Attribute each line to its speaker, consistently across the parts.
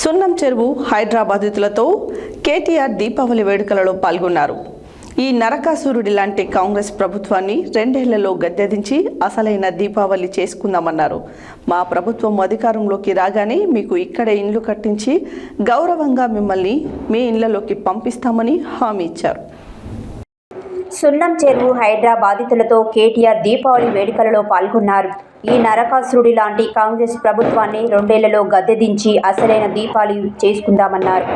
Speaker 1: సున్నం చెరువు హైదరాబాదితులతో కేటీఆర్ దీపావళి వేడుకలలో పాల్గొన్నారు. ఈ నరకాసురుడి లాంటి కాంగ్రెస్ ప్రభుత్వాన్ని రెండేళ్ళలో గద్దెదించి అసలైన దీపావళి చేసుకుందామన్నారు. మా ప్రభుత్వం అధికారంలోకి రాగానే మీకు ఇక్కడే ఇండ్లు కట్టించి గౌరవంగా మిమ్మల్ని మీ ఇళ్ళలోకి పంపిస్తామని హామీ ఇచ్చారు.
Speaker 2: సున్నం చెరువు హైడ్రా బాధితులతో కేటీఆర్ దీపావళి వేడుకలలో పాల్గొన్నారు. ఈ నరకాసురుడి లాంటి కాంగ్రెస్ ప్రభుత్వాన్ని రెండేళ్ళలో గద్దెదించి అసలైన దీపాలు చేసుకుందామన్నారు.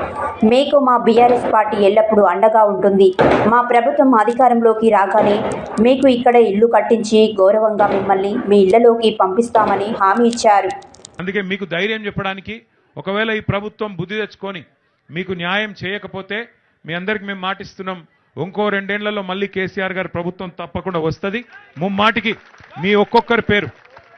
Speaker 2: మీకు మా బీఆర్ఎస్ పార్టీ ఎల్లప్పుడూ అండగా ఉంటుంది. మా ప్రభుత్వం అధికారంలోకి రాగానే మీకు ఇక్కడ ఇల్లు కట్టించి గౌరవంగా మిమ్మల్ని మీ ఇళ్ళలోకి పంపిస్తామని హామీ ఇచ్చారు.
Speaker 3: అందుకే మీకు ధైర్యం చెప్పడానికి ఒకవేళ ఈ ప్రభుత్వం బుద్ధి తెచ్చుకొని మీకు న్యాయం చేయకపోతే మీ అందరికి మేము మాటిస్తున్నాం. ఇంకో రెండేళ్ళలో మళ్ళీ కేసీఆర్ గారి ప్రభుత్వం తప్పకుండా వస్తుంది. ముమ్మాటికి మీ ఒక్కొక్కరి పేరు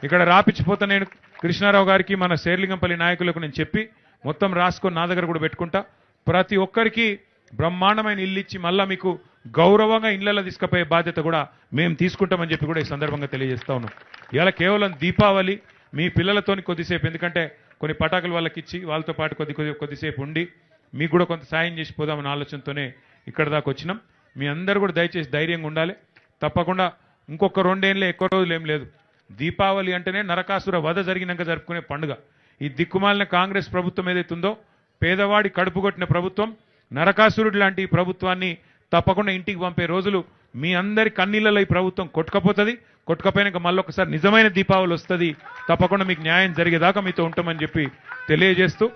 Speaker 3: ఇక్కడ రాపిచ్చిపోతా నేను కృష్ణారావు గారికి మన శేర్లింగంపల్లి నాయకులకు నేను చెప్పి మొత్తం రాసుకొని నా దగ్గర కూడా పెట్టుకుంటా. ప్రతి ఒక్కరికి బ్రహ్మాండమైన ఇల్లు ఇచ్చి మళ్ళా మీకు గౌరవంగా ఇళ్ళలో తీసుకుపోయే బాధ్యత కూడా మేము తీసుకుంటామని చెప్పి కూడా ఈ సందర్భంగా తెలియజేస్తా ఉన్నాం. ఇలా కేవలం దీపావళి మీ పిల్లలతోని కొద్దిసేపు ఎందుకంటే కొన్ని పటాకులు వాళ్ళకి ఇచ్చి వాళ్ళతో పాటు కొద్ది కొద్ది కొద్దిసేపు ఉండి మీకు కూడా కొంత సాయం చేసి పోదామన్న ఆలోచనతోనే ఇక్కడ దాకా వచ్చినాం. మీ అందరూ కూడా దయచేసి ధైర్యంగా ఉండాలి. తప్పకుండా ఇంకొక రెండేళ్ళే ఎక్కువ రోజులు ఏం లేదు. దీపావళి అంటేనే నరకాసుర వధ జరిగినాక జరుపుకునే పండుగ. ఈ దిక్కుమాలిన కాంగ్రెస్ ప్రభుత్వం ఏదైతుందో పేదవాడి కడుపు కొట్టిన ప్రభుత్వం నరకాసురుడు లాంటి ఈ ప్రభుత్వాన్ని తప్పకుండా ఇంటికి పంపే రోజులు మీ అందరి కన్నీళ్ళలో ఈ ప్రభుత్వం కొట్టుకపోతుంది. కొట్టుకపోయినాక మళ్ళొకసారి నిజమైన దీపావళి వస్తుంది. తప్పకుండా మీకు న్యాయం జరిగేదాకా మీతో ఉంటామని చెప్పి తెలియజేస్తూ